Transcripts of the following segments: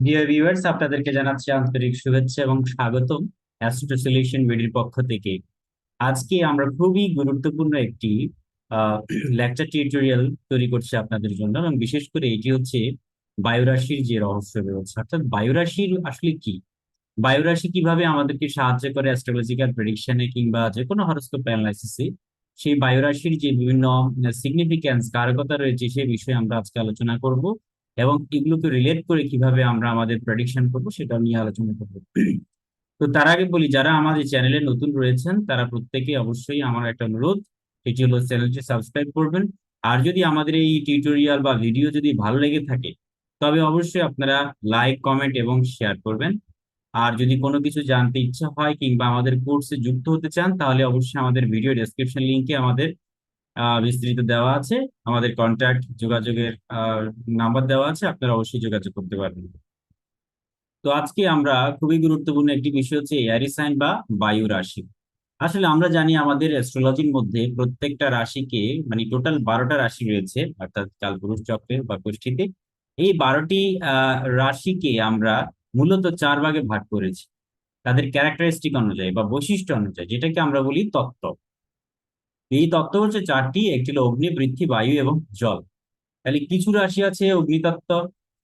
Dear viewers আপনাদেরকে জানাচ্ছি আন্তরিক শুভেচ্ছা এবং স্বাগতম অ্যাস্ট্রো সলিউশন পক্ষ থেকে। আজকে আমরা খুবই গুরুত্বপূর্ণ একটি লেকচার টিউটোরিয়াল তৈরি করছি আপনাদের জন্য এবং বিশেষ করে এটি হচ্ছে বায়ুরাশির যে রহস্য রয়েছে। অর্থাৎ বায়ুরাশির আসলে কি? বায়ুরাশি কীভাবে আমাদেরকে সাহায্য করে অ্যাস্ট্রোলজিক্যাল প্রেডিকশনে কিংবা যে কোনো হরস্কোপ অ্যানালাইসিসে সেই বায়ুরাশির যে বিভিন্ন সিগনিফিক্যান্স কারকতা রয়েছে সেই বিষয়ে আমরা আজকে আলোচনা করব। এবং এগুলোকে রিলেট করে কীভাবে আমরা আমাদের প্রেডিকশন করব সেটা নিয়ে আলোচনা করব। তো তার আগে বলি, যারা আমাদের চ্যানেলে নতুন রয়েছেন, তারা প্রত্যেকে অবশ্যই আমার একটা অনুরোধ, সেটি হলো চ্যানেলটি সাবস্ক্রাইব করবেন। আর যদি আমাদের এই টিউটোরিয়াল বা ভিডিও যদি ভালো লেগে থাকে, তবে অবশ্যই আপনারা লাইক কমেন্ট এবং শেয়ার করবেন। আর যদি কোনো কিছু জানতে ইচ্ছা হয় কিংবা আমাদের কোর্সে যুক্ত হতে চান, তাহলে অবশ্যই আমাদের ভিডিও ডেসক্রিপশন লিংকে আমাদের বিস্তারিত দেওয়া আছে। আমাদের কন্ট্যাক্ট যোগাযোগের নাম্বার দেওয়া আছে। আপনারা অবশ্যই যোগাযোগ করতে পারবেন। তো আজকে আমরা খুবই গুরুত্বপূর্ণ একটি বিষয় হচ্ছে এয়ারি সাইন বা বায়ু রাশি। আসলে আমরা জানি আমাদের অ্যাস্ট্রোলজির মধ্যে প্রত্যেকটা রাশিকে মানে টোটাল বারোটা রাশি রয়েছে, অর্থাৎ কালপুরুষ চক্রে বা গোষ্ঠীতে এই বারোটি রাশিকে আমরা মূলত চার ভাগে ভাগ করেছি। তাদের ক্যারেক্টারিস্টিক অনুযায়ী বা বৈশিষ্ট্য অনুযায়ী, যেটাকে আমরা বলি তত্ত্ব। এই তত্ত্ব হচ্ছে চারটি, একটি হলো অগ্নি, বৃদ্ধি, বায়ু এবং জল। তাহলে কিছু রাশি আছে অগ্নিতত্ত্ব,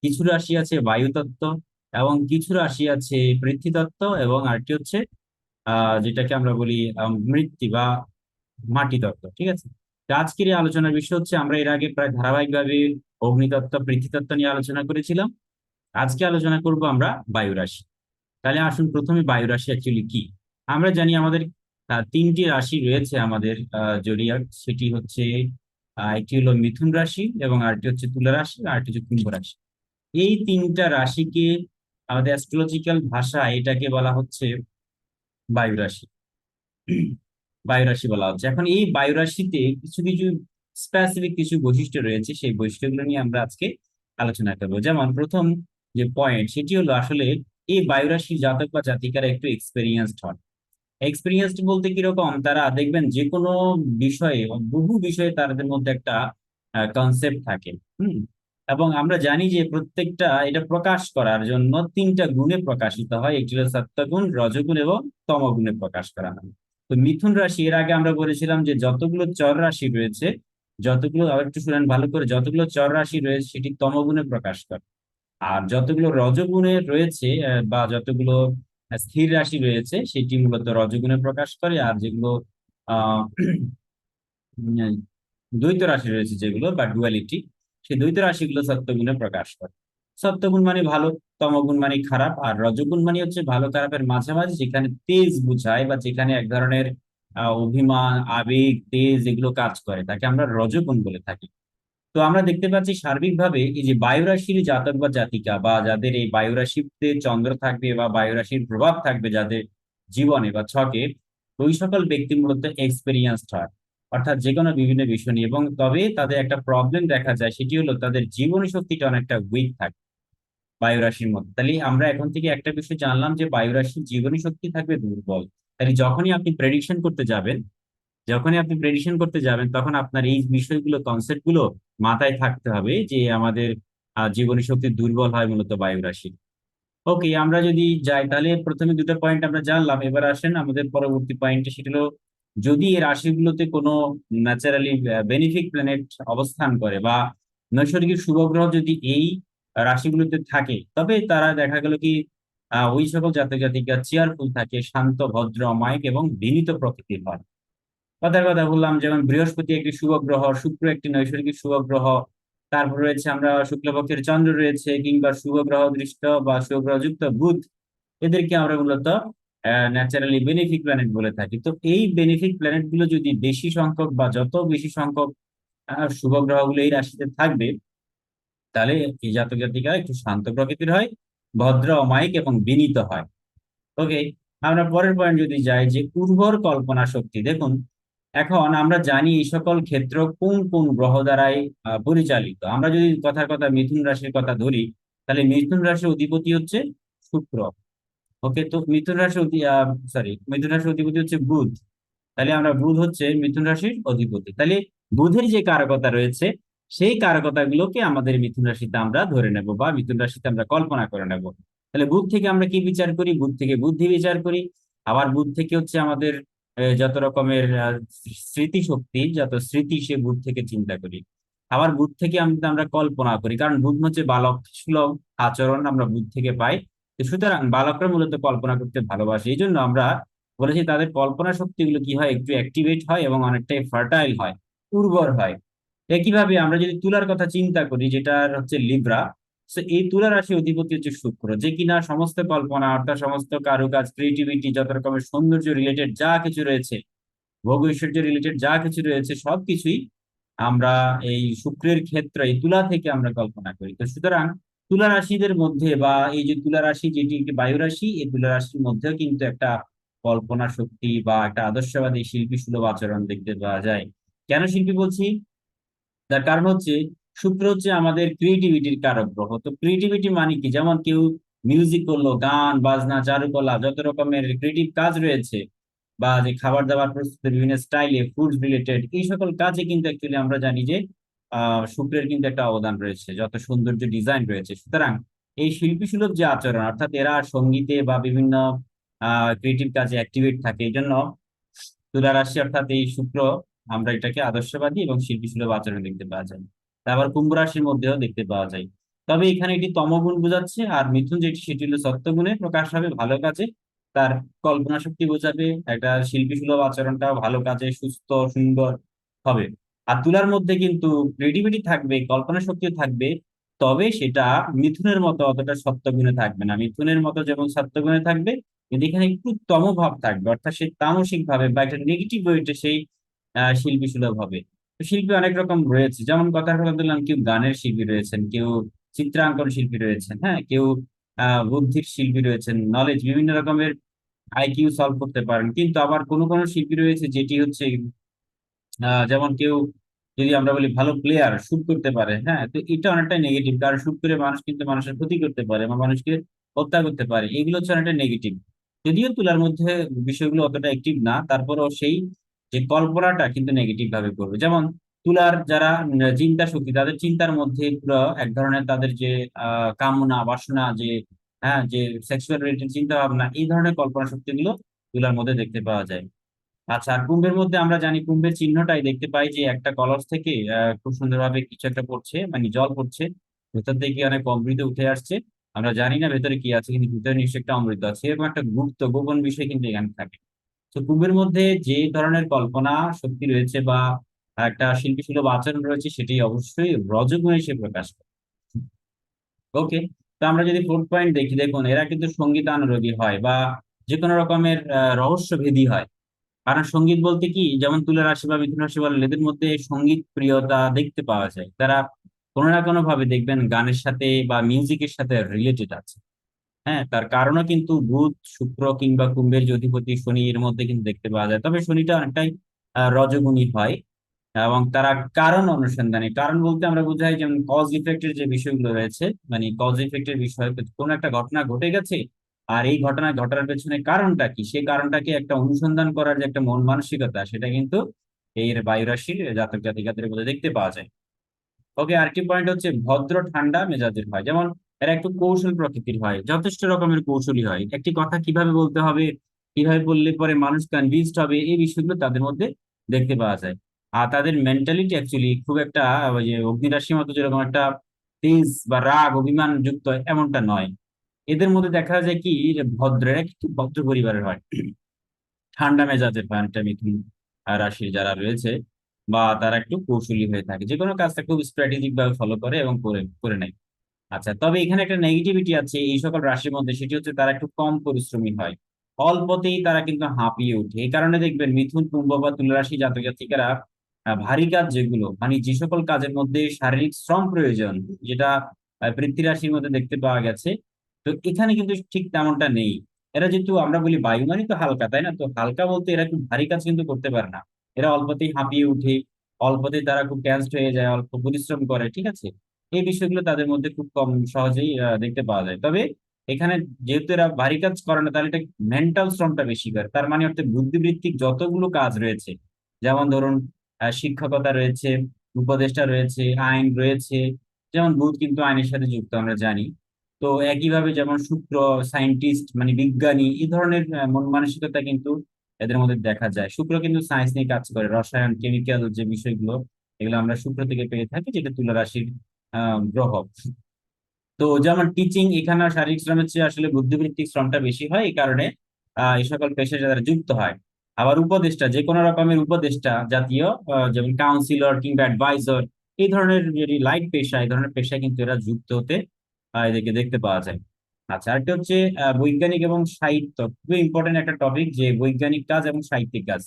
কিছু রাশি আছে বায়ুতত্ত্ব এবং কিছু রাশি আছে পৃথ্বীতত্ত্ব এবং আরেকটি হচ্ছে আহ যেটাকে আমরা বলি মৃত্তি বা মাটি তত্ত্ব ঠিক আছে? আজকের এই আলোচনার বিষয় হচ্ছে আমরা এর আগে প্রায় ধারাবাহিকভাবে অগ্নিতত্ত্ব পৃথ্বীতত্ত্ব নিয়ে আলোচনা করেছিলাম। আজকে আলোচনা করব আমরা বায়ু রাশি তাহলে আসুন প্রথমে বায়ু রাশি অ্যাকচুয়ালি কি? আমরা জানি আমাদের তিনটি রাশি রয়েছে আমাদের জোডিয়াক। সেটি হচ্ছে একটি হলো মিথুন রাশি এবং আরটি হচ্ছে তুলা রাশি, আর একটি হচ্ছে কুম্ভ রাশি। এই তিনটা রাশিকে আমাদের অ্যাস্ট্রোলজিক্যাল ভাষা এটাকে বলা হচ্ছে বায়ু রাশি। বায়ু রাশি বলা হচ্ছে। এখন এই বায়ু রাশিতে কিছু কিছু স্পেসিফিক কিছু বৈশিষ্ট্য রয়েছে, সেই বৈশিষ্ট্যগুলো নিয়ে আমরা আজকে আলোচনা করব। যেমন প্রথম যে পয়েন্ট সেটি হলো আসলে এই বায়ু রাশির জাতক বা জাতিকারা একটু এক্সপেরিয়েন্সড হন। এক্সপিরিয়েন্সড বলতে কীরকম? তারা দেখবেন যে কোনো বিষয়ে, বহু বিষয়ে তাদের মধ্যে একটা কনসেপ্ট থাকে এবং আমরা জানি যে প্রত্যেকটা, এটা প্রকাশ করার জন্য তিনটা গুণে প্রকাশিত হয়। একটি হলো সত্যগুণ, রজগুণ এবং তমগুণে প্রকাশ করা হয়। তো মিথুন রাশি, এর আগে আমরা বলেছিলাম যে যতগুলো চর রাশি রয়েছে, যতগুলো, আবার একটু শুনেন ভালো করে, যতগুলো চর রাশি রয়েছে, সেটি তমগুণে প্রকাশ করে। আর যতগুলো রজগুণে রয়েছে বা যতগুলো স্থির রাশি রয়েছে, সেটি মূলত রজগুণে প্রকাশ করে, আর যেগুলো দ্বৈত রাশি রয়েছে যেগুলো বা ডুয়ালিটি সেই দ্বৈত রাশিগুলো সত্যগুণে প্রকাশ করে। সত্যগুণ মানে ভালো, তমগুণ মানে খারাপ, আর রজগুণ মানে হচ্ছে ভালো খারাপের মাঝামাঝি, যেখানে তেজ বুঝায় বা যেখানে এক ধরনের অভিমান, আবেগ, তেজ এগুলো কাজ করে, তাকে আমরা রজগুণ বলে থাকি। তো আমরা দেখতে পাচ্ছি সার্বিকভাবে এই যে বায়ু রাশির জাতক বা জাতিকা বা যাদের এই বায়ু রাশিতে চন্দ্র থাকবে বা বায়ু রাশির প্রভাব থাকবে যাদের জীবনে বা ছকে, ওই সকল ব্যক্তি মূলত এক্সপেরিয়েন্সড হয়। অর্থাৎ যে কোনো বিভিন্ন বিষয় নিয়ে। এবং তবে তাদের একটা প্রবলেম দেখা যায়, সেটি হলো তাদের জীবনী শক্তিটা অনেকটা উইক থাকে বায়ু রাশির মধ্যে। তাহলে আমরা এখন থেকে একটা বিষয় জানলাম যে বায়ু রাশির জীবনী শক্তি থাকবে দুর্বল। তাহলে যখনই আপনি প্রেডিকশন করতে যাবেন যখনই আপনি প্রেডিকশন করতে যাবেন, তখন আপনার এই বিষয়গুলো কনসেপ্টগুলো মাথায় থাকতে হবে যে আমাদের জীবনী শক্তি দুর্বল হয় মূলত বায়ু রাশি। ওকে আমরা যদি যাই, তাহলে প্রথমে দুটো পয়েন্ট আমরা জানলাম। এবার আসেন আমাদের পরবর্তী পয়েন্টে সেটা হলো, যদি এই রাশিগুলোতে কোনো ন্যাচারালি বেনিফিক প্ল্যানেট অবস্থান করে বা নৈসর্গিক শুভগ্রহ যদি এই রাশিগুলোতে থাকে, তবে তারা দেখা গেল কি ওই সকল জাতক জাতিকা চেয়ারফুল থাকে, শান্ত, ভদ্র অমায়িক এবং বিনীত প্রকৃতির হয়। কথার কথা বললাম যেমন বৃহস্পতি একটি শুভ গ্রহ, শুক্র একটি নৈসর্গিক শুভ গ্রহ, তারপর রয়েছে আমরা শুক্লপক্ষের চন্দ্র রয়েছে কিংবা শুভ গ্রহ দৃষ্ট বা শুভ গ্রহযুক্ত বুধ, এদেরকে আমরা মূলত ন্যাচারালি বেনিফিক প্ল্যানেট বলে থাকি। তো এই বেনিফিক প্ল্যানেটগুলো যদি বেশি সংখ্যক বা যত বেশি সংখ্যক শুভ গ্রহগুলো এই রাশিতে থাকবে, তাহলে এই জাতক জাতিকা একটু শান্ত প্রকৃতির হয়, ভদ্র, অমায়িক এবং বিনীত হয়। ওকে আমরা পরের পয়েন্ট যদি যাই যে উর্বর কল্পনা শক্তি, দেখুন এখন আমরা জানি এই সকল ক্ষেত্র কোন কোন গ্রহ দ্বারাই পরিচালিত। আমরা যদি কথার কথা মিথুন রাশির কথা ধরি, তাহলে মিথুন রাশির অধিপতি হচ্ছে শুক্র। ওকে, তো মিথুন রাশির সরি মিথুন রাশির অধিপতি হচ্ছে বুধ। তাহলে আমরা বুধ হচ্ছে মিথুন রাশির অধিপতি। তাহলে বুধের যে কারকতা রয়েছে, সেই কারকতাগুলোকে আমাদের মিথুন রাশিতে আমরা ধরে নেব বা মিথুন রাশিতে আমরা কল্পনা করে নেব। তাহলে বুধ থেকে আমরা কি বিচার করি? বুধ থেকে বুদ্ধি বিচার করি। আবার বুধ থেকে হচ্ছে আমাদের যত রকমের আহ, স্মৃতি যত স্মৃতি সে বুধ থেকে চিন্তা করি। আবার বুধ থেকে আমরা কল্পনা করি কারণ বুধ হচ্ছে বালক সুলভ আচরণ আমরা বুধ থেকে পাই। তো সুতরাং বালকরা মূলত কল্পনা করতে ভালোবাসে। এই জন্য আমরা বলেছি তাদের কল্পনা শক্তিগুলো কি হয়? একটু অ্যাক্টিভেট হয় এবং অনেকটাই ফার্টাইল হয় উর্বর হয়। একইভাবে আমরা যদি তুলার কথা চিন্তা করি যেটা হচ্ছে লিব্রা এই তুলা রাশি অধিপতি হচ্ছে শুক্র, যে কিনা সমস্ত কল্পনা, অর্থাৎ সমস্ত কারুকাজ ক্রিয়েটিভিটি যত রকমের সৌন্দর্য রিলেটেড যা কিছু রয়েছে, ভোগ ঐশ্বর্য রিলেটেড যা কিছু রয়েছে সবকিছুই আমরা এই শুক্রের ক্ষেত্রে, এই তুলা থেকে আমরা কল্পনা করি। তো সুতরাং তুলা রাশিদের মধ্যে বা এই যে তুলা রাশি যেটি একটি বায়ু রাশি এই তুলা রাশির মধ্যেও কিন্তু একটা কল্পনা শক্তি বা একটা আদর্শবাদী শিল্পী সুলভ আচরণ দেখতে পাওয়া যায়। কেন শিল্পী বলছি? তার কারণ হচ্ছে শুক্র হচ্ছে আমাদের ক্রিয়েটিভিটির কারক গ্রহ। তো ক্রিয়েটিভিটি মানে কি? যেমন কেউ মিউজিক করল, গান, বাজনা, চারুকলা, যত রকমের ক্রিয়েটিভ কাজ রয়েছে বা যে খাবার দাবার প্রস্তুতের বিভিন্ন স্টাইলে ফুড রিলেটেড এই সকল কাজে কিন্তু অ্যাকচুয়ালি আমরা জানি যে শুক্রের কিন্তু একটা অবদান রয়েছে, যত সৌন্দর্য ডিজাইন রয়েছে। সুতরাং এই শিল্পী সুলভ যে আচরণ, অর্থাৎ এরা সঙ্গীতে বা বিভিন্ন ক্রিয়েটিভ কাজে অ্যাক্টিভেট থাকে এই জন্য তুলা রাশি অর্থাৎ এই শুক্র আমরা এটাকে আদর্শবাদী এবং শিল্পী সুলভ আচরণ দেখতে পাওয়া যায়। তারপর কুম্ভ রাশির মধ্যেও দেখতে পাওয়া যায়। তবে এখানে এটি তমগুণ বোঝাচ্ছে, আর মিথুন যেটি, সেটি হলো সত্যগুণে প্রকাশ হবে ভালো কাজে। তার কল্পনা শক্তি বোঝাবে, একটা শিল্পী সুলভ আচরণটাও ভালো কাজে, সুস্থ, সুন্দর হবে। আর তুলার মধ্যে কিন্তু ক্রিয়েটিভিটি থাকবে, কল্পনা শক্তিও থাকবে, তবে সেটা মিথুনের মতো অতটা সত্যগুণে থাকবে না। মিথুনের মতো যেমন সত্যগুণে থাকবে, কিন্তু এখানে একটু তমভাব থাকবে, অর্থাৎ সে তামসিক ভাবে বা একটা নেগেটিভ ওয়েতে সেই শিল্পী সুলভ হবে। শিল্পী অনেক রকম রয়েছে। যেমন কথার কথা বললাম কেউ গানের শিল্পী রয়েছেন, কেউ চিত্রাঙ্কন শিল্পী রয়েছেন হ্যাঁ? কেউ বুদ্ধির শিল্পী রয়েছেন নলেজ বিভিন্ন রকমের আইকিউ সলভ করতে পারেন। কিন্তু আবার কোনো কোনো শিল্পী রয়েছে যেটি হচ্ছে যেমন কেউ যদি আমরা বলি ভালো প্লেয়ার শুট করতে পারে হ্যাঁ? তো এটা অনেকটা নেগেটিভ কারণ শুট করে মানুষ কিন্তু মানুষের ক্ষতি করতে পারে বা মানুষকে হত্যা করতে পারে। এগুলো হচ্ছে অনেকটা নেগেটিভ যদিও তুলার মধ্যে বিষয়গুলো অতটা অ্যাক্টিভ না, তারপরেও সেই যে কল্পনাটা কিন্তু নেগেটিভ ভাবে করবে। যেমন তুলার যারা চিন্তা শক্তি, তাদের চিন্তার মধ্যে পুরো এক ধরনের তাদের যে কামনা, বাসনা, যে হ্যাঁ যে সেক্সুয়াল রিলেটেড চিন্তা ভাবনা, এই ধরনের কল্পনা শক্তিগুলো তুলার মধ্যে দেখতে পাওয়া যায়। আচ্ছা আর কুম্ভের মধ্যে আমরা জানি কুম্ভের চিহ্নটাই দেখতে পাই যে একটা কলস থেকে খুব সুন্দরভাবে কিছু একটা পড়ছে মানে জল পড়ছে। ভেতর থেকে অনেক অমৃত উঠে আসছে। আমরা জানি না ভেতরে কি আছে, কিন্তু ভিতরে নিশ্চয় একটা অমৃত আছে, এরকম একটা গুপ্ত, গোপন বিষয় কিন্তু এখানে থাকে। তো কুম্ভের মধ্যে যে ধরনের কল্পনা শক্তি রয়েছে বা একটা শিল্পী সুলভ আচরণ রয়েছে, সেটি অবশ্যই রজগুণে সে প্রকাশ করে। ওকে তো আমরা যদি ফোর্থ পয়েন্ট দেখি, দেখুন, এরা কিন্তু সঙ্গীতানুরাগী হয় বা যে কোনো রকমের রহস্যভেদী হয়। কারণ সংগীত বলতে কি? যেমন তুলা রাশি বা মিথুন রাশি বলেন, এদের মধ্যে সংগীত প্রিয়তা দেখতে পাওয়া যায়। তারা কোনো না কোনো ভাবে দেখবেন গানের সাথে বা মিউজিকের সাথে রিলেটেড আছে। হ্যাঁ তার কারণও কিন্তু বুধ, শুক্র কিংবা কুম্ভের অধিপতি শনি এর মধ্যে কিন্তু দেখতে পাওয়া যায়। তবে শনিটা অনেকটাই রজগুণী হয় এবং তারা কারণ অনুসন্ধানে, কারণ বলতে আমরা বোঝাই যেমন কজ ইফেক্টের যে বিষয়গুলো রয়েছে মানে কজ ইফেক্টের বিষয় কোন একটা ঘটনা ঘটে গেছে আর এই ঘটনা ঘটার পেছনে কারণটা কি? সেই কারণটাকে একটা অনুসন্ধান করার যে একটা মন মানসিকতা, সেটা কিন্তু এর বায়ু রাশির জাতক জাতিকাদের মধ্যে দেখতে পাওয়া যায়। ওকে, আরেকটি পয়েন্ট হচ্ছে ভদ্র ঠান্ডা মেজাজের হয় যেমন এরা একটু কৌশল প্রকৃতির হয়, যথেষ্ট রকমের কৌশলী হয়। একটি কথা কীভাবে বলতে হবে, কীভাবে বললে পরে মানুষ কনভিন্সড হবে, এই বিষয়গুলো তাদের মধ্যে দেখতে পাওয়া যায়। আর তাদের মেন্টালিটি অ্যাকচুয়ালি খুব একটা ওই যে অগ্নিরাশির মতো যেরকম একটা তেজ বা রাগ, অভিমান যুক্ত এমনটা নয়। এদের মধ্যে দেখা যায় কি যে ভদ্র এরা কিন্তু ভদ্র পরিবারের হয়। ঠান্ডা মেজাজের হয় অনেকটা মিথুন রাশির যারা রয়েছে বা তারা একটু কৌশলী হয়ে থাকে। যে কোনো কাজটা খুব স্ট্র্যাটেজিক ভাবে ফলো করে এবং করে করে নেয়। আচ্ছা তবে এখানে একটা নেগেটিভিটি আছে, এই সকল রাশির মধ্যে, সেটি হচ্ছে তারা একটু কম পরিশ্রমী হয়। অল্পতেই তারা কিন্তু হাঁপিয়ে ওঠে। এই কারণে দেখবেন মিথুন, কুম্ভ বা তুলা রাশি জাতক জাতিকারা ভারী কাজ যেগুলো মানে যে সকল কাজের মধ্যে শারীরিক শ্রম প্রয়োজন, যেটা পৃথ্বী রাশির মধ্যে দেখতে পাওয়া গেছে, তো এখানে কিন্তু ঠিক তেমনটা নেই। এরা যেহেতু আমরা বলি বায়ু মানে তো হালকা, তাই না? তো হালকা বলতে এরা খুব ভারী কাজ কিন্তু করতে পারে না। এরা অল্পতেই হাঁপিয়ে উঠে অল্পতেই তারা খুব টেন্সড হয়ে যায়, অল্প পরিশ্রম করে, ঠিক আছে? এই বিষয়গুলো তাদের মধ্যে খুব কম সহজেই দেখতে পাওয়া যায়। তবে এখানে যেহেতু এরা ভারী কাজ করে না, তাহলে এটা মেন্টাল শ্রমটা বেশি করে। তার মানে অর্থে বুদ্ধিবৃত্তিক যতগুলো কাজ রয়েছে, যেমন ধরুন শিক্ষকতা রয়েছে, উপদেষ্টা রয়েছে, আইন রয়েছে, যেমন বুধ কিন্তু আইনের সাথে যুক্ত, আমরা জানি। তো একইভাবে যেমন শুক্র সায়েন্টিস্ট মানে বিজ্ঞানী, এই ধরনের মন মানসিকতা কিন্তু এদের মধ্যে দেখা যায়। শুক্র কিন্তু সায়েন্স নিয়ে কাজ করে, রসায়ন কেমিক্যাল যে বিষয়গুলো, এগুলো আমরা শুক্র থেকে পেয়ে থাকি, যেটা তুলা রাশির গ্রহ তো যেমন টিচিং এখানে শারীরিক শ্রমের চেয়ে আসলে বুদ্ধিবৃত্তিক শ্রমটা বেশি হয়, এই কারণে, আহ, এই সকল পেশায় যারা যুক্ত হয়। আবার উপদেষ্টা, যে কোনো রকমের উপদেষ্টা জাতীয় যেমন কাউন্সিলর কিংবা অ্যাডভাইজর এই ধরনের যদি লাইট পেশা, এই ধরনের পেশায় কিন্তু এরা যুক্ত হতে এদেরকে দেখতে পাওয়া যায়। আচ্ছা আরেকটা হচ্ছে বৈজ্ঞানিক এবং সাহিত্য। খুবই ইম্পর্টেন্ট একটা টপিক যে বৈজ্ঞানিক কাজ এবং সাহিত্যিক কাজ।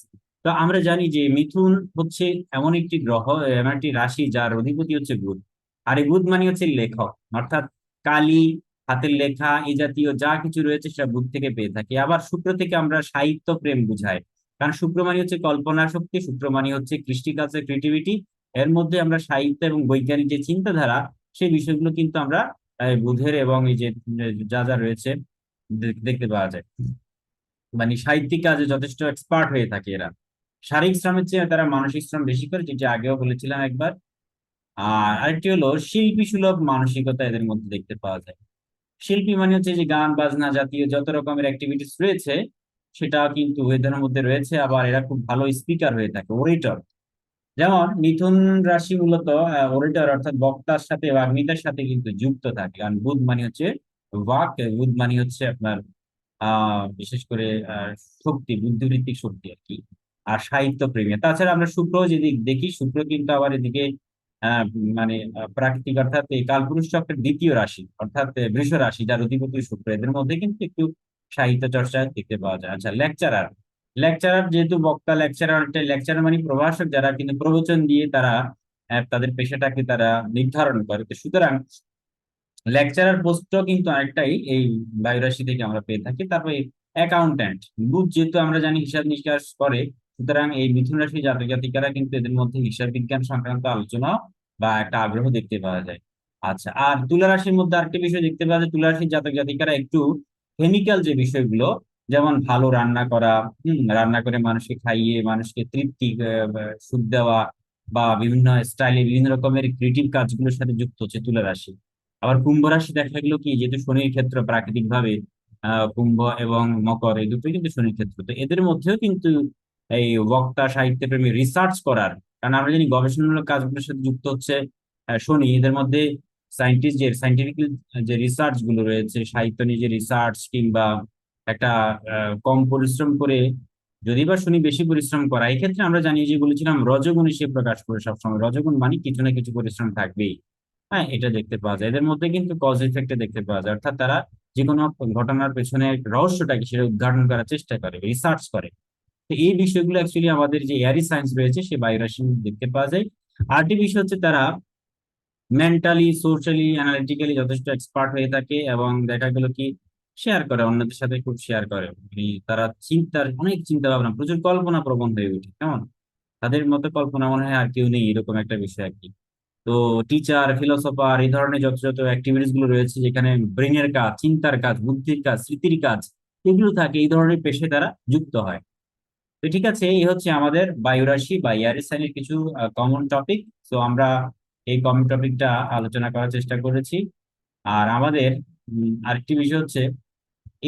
তো আমরা জানি যে মিথুন হচ্ছে এমন একটি গ্রহ, এমন একটি রাশি যার অধিপতি হচ্ছে বুধ। আর এই বুধ মানে হচ্ছে লেখক। অর্থাৎ কালি, হাতের লেখা এই জাতীয় যা কিছু রয়েছে সেটা বুধ থেকে পেয়ে থাকি। আবার শুক্র থেকে আমরা সাহিত্য প্রেম বুঝাই। কারণ শুক্র মানে হচ্ছে কল্পনা শক্তি শুক্র মানে হচ্ছে কৃষ্টিকালচার ক্রিয়েটিভিটি এর মধ্যে আমরা সাহিত্য এবং বৈজ্ঞানিক যে চিন্তাধারা, সেই বিষয়গুলো কিন্তু আমরা বুধের এবং এই যে, যা যা রয়েছে দেখতে পাওয়া যায়। মানে সাহিত্যিক কাজে যথেষ্ট এক্সপার্ট হয়ে থাকে এরা। শারীরিক শ্রমের চেয়ে তারা মানসিক শ্রম বেশি করে, যেটি আগেও বলেছিলাম একবার। আর আরেকটি হলো শিল্পী সুলভ মানসিকতা এদের মধ্যে দেখতে পাওয়া যায়। শিল্পী মানে হচ্ছে যে গান, বাজনা জাতীয় যত রকমের অ্যাক্টিভিটিস রয়েছে সেটা কিন্তু এদের মধ্যে রয়েছে, আবার এরা খুব ভালো স্পিকার হয়ে থাকে ওরেটর যেমন মিথুন রাশি মূলত ওরেটর অর্থাৎ বক্তার সাথে বাগ্মিতার সাথে কিন্তু যুক্ত থাকে। কারণ বুধ মানে হচ্ছে বাক বুধ মানে হচ্ছে আপনার, আহ, বিশেষ করে শক্তি, বুদ্ধিবৃত্তিক শক্তি আর কি, আর সাহিত্য প্রেমী তাছাড়া আমরা শুক্র যদি দেখি, শুক্র কিন্তু আবার এদিকে মানে প্রাকৃতিক অর্থাৎ এই কালপুরুষ চক্রের দ্বিতীয় রাশি, অর্থাৎ বৃষ রাশি, যার অধিপতি শুক্র, এদের মধ্যে কিন্তু একটু সাহিত্য চর্চা দেখতে পাওয়া যায়। আচ্ছা লেকচারার লেকচারার যেহেতু বক্তা লেকচারার লেকচারার মানে প্রভাষক যারা কিন্তু প্রবচন দিয়ে তারা তাদের পেশাটাকে তারা নির্ধারণ করে। তো সুতরাং লেকচারার পোস্টও কিন্তু অনেকটাই এই বায়ুরাশি থেকে আমরা পেয়ে থাকি। তারপরে অ্যাকাউন্ট্যান্ট বুধ যেহেতু আমরা জানি হিসাব নিকাশ করে, সুতরাং এই মিথুন রাশি জাতক জাতিকারা কিন্তু এদের মধ্যে হিসাব বিজ্ঞান সংক্রান্ত আলোচনা বা একটা আগ্রহ দেখতে পাওয়া যায়। আচ্ছা আর তুলা রাশির মধ্যে আরেকটি বিষয় দেখতে পাওয়া যায়, তুলা রাশির জাতক জাতিকারা একটু কেমিক্যাল যে বিষয়গুলো, যেমন ভালো রান্না করা, হম, রান্না করে মানুষকে খাইয়ে, মানুষকে তৃপ্তি সুখ দেওয়া বা বিভিন্ন স্টাইলে বিভিন্ন রকমের ক্রিয়েটিভ কাজগুলোর সাথে যুক্ত হচ্ছে তুলা রাশি। আবার কুম্ভ রাশি দেখা গেল কি, যেহেতু শনির ক্ষেত্র প্রাকৃতিক ভাবে কুম্ভ এবং মকর এই দুটোই কিন্তু শনির ক্ষেত্র। তো এদের মধ্যেও কিন্তু এই বক্তা, সাহিত্যপ্রেমী রিসার্চ করার কারণ আমরা জানি গবেষণামূলক কাজগুলোর সাথে যুক্ত হচ্ছে শনি এদের মধ্যে সাইন্টিস্ট যে সাইন্টিফিক যে রিসার্চগুলো রয়েছে, সাহিত্য নিয়ে যে রিসার্চ কিংবা একটা কম পরিশ্রম করে যদি বা শনি বেশি পরিশ্রম করা, এই ক্ষেত্রে আমরা জানি যে বলেছিলাম রজগুণ সে প্রকাশ করে সবসময়। রজগুণ মানে কিছু না কিছু পরিশ্রম থাকবেই। হ্যাঁ এটা দেখতে পাওয়া যায়। এদের মধ্যে কিন্তু কজ ইফেক্ট দেখতে পাওয়া যায়। অর্থাৎ তারা যে কোনো ঘটনার পেছনে রহস্যটাকে সেটা উদ্ঘাটন করার চেষ্টা করে রিসার্চ করে। তো এই বিষয়গুলো অ্যাকচুয়ালি আমাদের যে এয়ারি সায়েন্স রয়েছে সে বায়োরাশি দেখতে পাওয়া যায়। আরেকটি বিষয় হচ্ছে তারা মেন্টালি সোশ্যালি অ্যানালিটিক্যালি যথেষ্ট এক্সপার্ট হয়ে থাকে এবং দেখা গেল কি শেয়ার করে, অন্যদের সাথে খুব শেয়ার করে। মানে তারা চিন্তার, অনেক চিন্তা ভাবনা প্রচুর কল্পনা প্রবণ হয়ে ওঠে, কেমন? তাদের মতো কল্পনা মনে হয় আর কেউ নেই, এরকম একটা বিষয় আর কি। তো টিচার ফিলোসফার এই ধরনের যত যত অ্যাক্টিভিটিসগুলো রয়েছে, যেখানে ব্রেনের কাজ, চিন্তার কাজ, বুদ্ধির কাজ, স্মৃতির কাজ, এগুলো থাকে, এই ধরনের পেশে তারা যুক্ত হয়। তো ঠিক আছে, এই হচ্ছে আমাদের বায়ুরাশি বা ইয়ারের সাইনের কিছু কমন টপিক তো আমরা এই কমন টপিকটা আলোচনা করার চেষ্টা করেছি। আর আমাদের আরেকটি বিষয় হচ্ছে,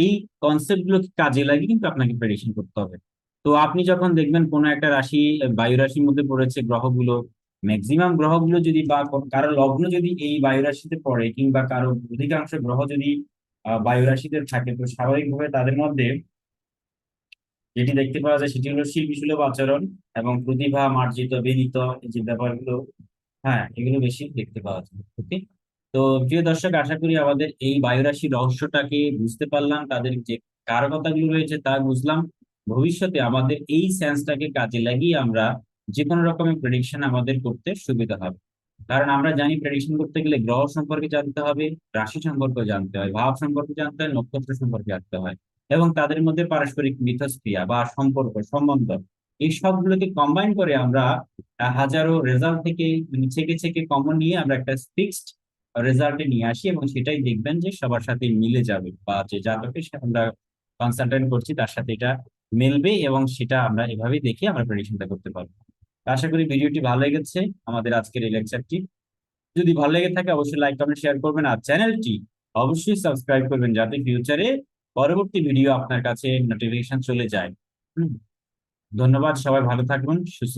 এই কনসেপ্ট গুলোকে কাজে লাগিয়ে কিন্তু আপনাকে প্রেডিকশন করতে হবে। তো আপনি যখন দেখবেন কোনো একটা রাশি বায়ু রাশির মধ্যে পড়েছে গ্রহগুলো ম্যাক্সিমাম গ্রহগুলো যদি বা কারও লগ্ন যদি এই বায়ু রাশিতে পড়ে কিংবা কারও অধিকাংশ গ্রহ যদি বায়ু রাশিতে থাকে, তো স্বাভাবিকভাবে তাদের মধ্যে যেটি দেখতে পাওয়া যায় সেটি হলো শিল্পী সুলভ আচরণ এবং প্রতিভা, মার্জিত এই যে ব্যাপারগুলো হ্যাঁ এগুলো বেশি দেখতে পাওয়া যায়। ওকে তো প্রিয় দর্শক, আশা করি আমাদের এই বায়ুরাশির রহস্যটাকে বুঝতে পারলাম, তাদের যে কারকতাগুলো রয়েছে তা বুঝলাম। ভবিষ্যতে আমাদের এই সেন্সটাকে কাজে লাগিয়ে আমরা যে কোনো রকমের প্রেডিকশন আমাদের করতে সুবিধা হবে। কারণ আমরা জানি প্রেডিকশন করতে গেলে গ্রহ সম্পর্কে জানতে হবে, রাশি সম্পর্কে জানতে হয়, ভাব সম্পর্কে জানতে হয়, নক্ষত্র সম্পর্কে জানতে হয়। এবং তাদের মধ্যে পারস্পরিক মিথস্ক্রিয়া বা সম্পর্ক, সম্বন্ধ, এই সবগুলোকে কম্বাইন করে আমরা হাজারো রেজাল্ট থেকে ছেকে ছেকে কমন নিয়ে আমরা একটা ফিক্সড রেজাল্টে নিয়ে আসি এবং সেটাই দেখবেন যে সবার সাথে মিলে যাবে বা যে জাতকে আমরা কনসালটেন্ট করছি, তার সাথে এটা মিলবে এবং সেটা আমরা এভাবেই দেখে আমরা প্রেডিকশনটা করতে পারব। আশা করি ভিডিওটি ভালো লেগেছে, আমাদের আজকের এই লেকচারটি যদি ভালো লেগে থাকে, অবশ্যই লাইক কমেন্ট শেয়ার করবেন। আর চ্যানেলটি অবশ্যই সাবস্ক্রাইব করবেন যাতে ফিউচারে পরবর্তী ভিডিও আপনার কাছে নোটিফিকেশন চলে যায়। ধন্যবাদ সবাই ভালো থাকবেন সুস্থ